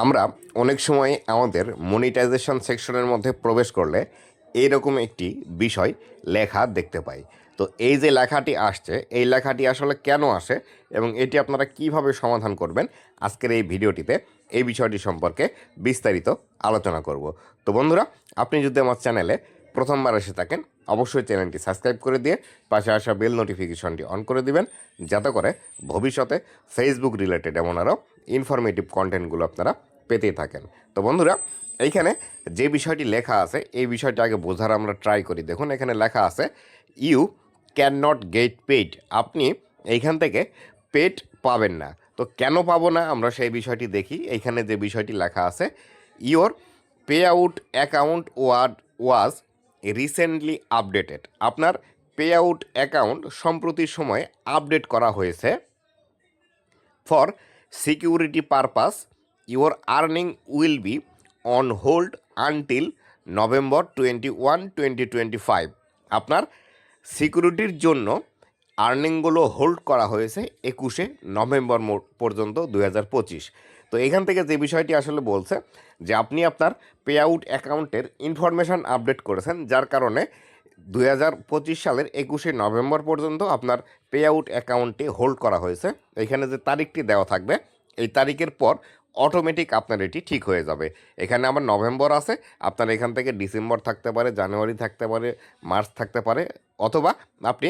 আমরা অনেক সময় আমাদের মনিটাইজেশন সেকশনের মধ্যে প্রবেশ করলে এইরকম একটি বিষয় লেখা দেখতে পাই। তো এই যে লেখাটি আসছে, এই লেখাটি আসলে কেন আসে এবং এটি আপনারা কীভাবে সমাধান করবেন, আজকের এই ভিডিওটিতে এই বিষয়টি সম্পর্কে বিস্তারিত আলোচনা করব। তো বন্ধুরা, আপনি যদি আমার চ্যানেলে প্রথমবার এসে থাকেন, অবশ্যই চ্যানেলটি সাবস্ক্রাইব করে দিয়ে পাশে আসা বেল নোটিফিকেশনটি অন করে দিবেন, যাতে করে ভবিষ্যতে ফেসবুক রিলেটেড এমন আরও ইনফরমেটিভ কন্টেন্টগুলো আপনারা পেতেই থাকেন। তো বন্ধুরা, এইখানে যে বিষয়টি লেখা আছে, এই বিষয়টি আগে বোঝার আমরা ট্রাই করি। দেখুন, এখানে লেখা আছে you can not get paid আপনি এইখান থেকে পেড পাবেন না। তো কেন পাবো না? আমরা সেই বিষয়টি দেখি। এইখানে যে বিষয়টি লেখা আছে your payout account word was recently updated আপনার পে আউট অ্যাকাউন্ট সম্প্রতি সময়ে আপডেট করা হয়েছে for security purpose your earning will be on hold until November twenty one twenty twenty five আপনার সিকিউরিটির জন্য আর্নিংগুলো হোল্ড করা হয়েছে একুশে নভেম্বর পর্যন্ত দুই হাজার পঁচিশ। তো এখান থেকে যে বিষয়টি আসলে বলছে, যে আপনি আপনার পে আউট অ্যাকাউন্টের ইনফরমেশান আপডেট করেছেন, যার কারণে দুই হাজার পঁচিশ সালের একুশে নভেম্বর পর্যন্ত আপনার পে আউট অ্যাকাউন্টটি হোল্ড করা হয়েছে। এখানে যে তারিখটি দেওয়া থাকবে, এই তারিখের পর অটোমেটিক আপনার এটি ঠিক হয়ে যাবে। এখানে আমার নভেম্বর আছে, আপনার এখান থেকে ডিসেম্বর থাকতে পারে, জানুয়ারি থাকতে পারে, মার্চ থাকতে পারে, অথবা আপনি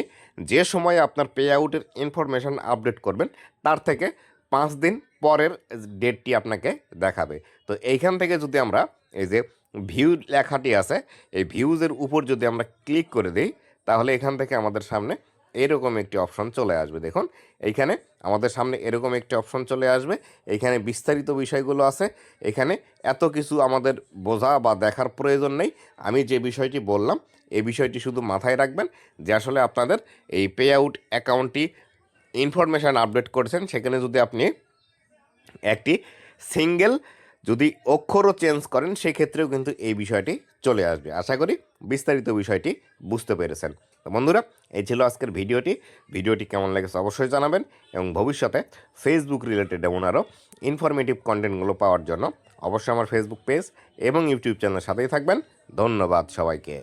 যে সময়ে আপনার পে আউটের ইনফরমেশান আপডেট করবেন, তার থেকে পাঁচ দিন পরের ডেটটি আপনাকে দেখাবে। তো এইখান থেকে যদি আমরা এই যে ভিউ লেখাটি আছে, এই ভিউজের উপর যদি আমরা ক্লিক করে দিই, তাহলে এখান থেকে আমাদের সামনে এরকম একটি অপশন চলে আসবে। দেখুন, এইখানে আমাদের সামনে এরকম একটি অপশন চলে আসবে। এইখানে বিস্তারিত বিষয়গুলো আছে। এখানে এত কিছু আমাদের বোঝা বা দেখার প্রয়োজন নেই। আমি যে বিষয়টি বললাম, এই বিষয়টি শুধু মাথায় রাখবেন যে আসলে আপনাদের এই পে আউট অ্যাকাউন্টটি ইনফরমেশান আপডেট করেছেন, সেখানে যদি আপনি একটি সিঙ্গেল যদি অক্ষরও চেঞ্জ করেন, সেক্ষেত্রেও কিন্তু এই বিষয়টি চলে আসবে। আশা করি বিস্তারিত বিষয়টি বুঝতে পেরেছেন। তো বন্ধুরা, এই ছিল আজকের ভিডিওটি। ভিডিওটি কেমন লেগেছে অবশ্যই জানাবেন এবং ভবিষ্যতে ফেসবুক রিলেটেড এমন আরও ইনফরমেটিভ কন্টেন্টগুলো পাওয়ার জন্য অবশ্যই আমার ফেসবুক পেজ এবং ইউটিউব চ্যানেলের সাথেই থাকবেন। ধন্যবাদ সবাইকে।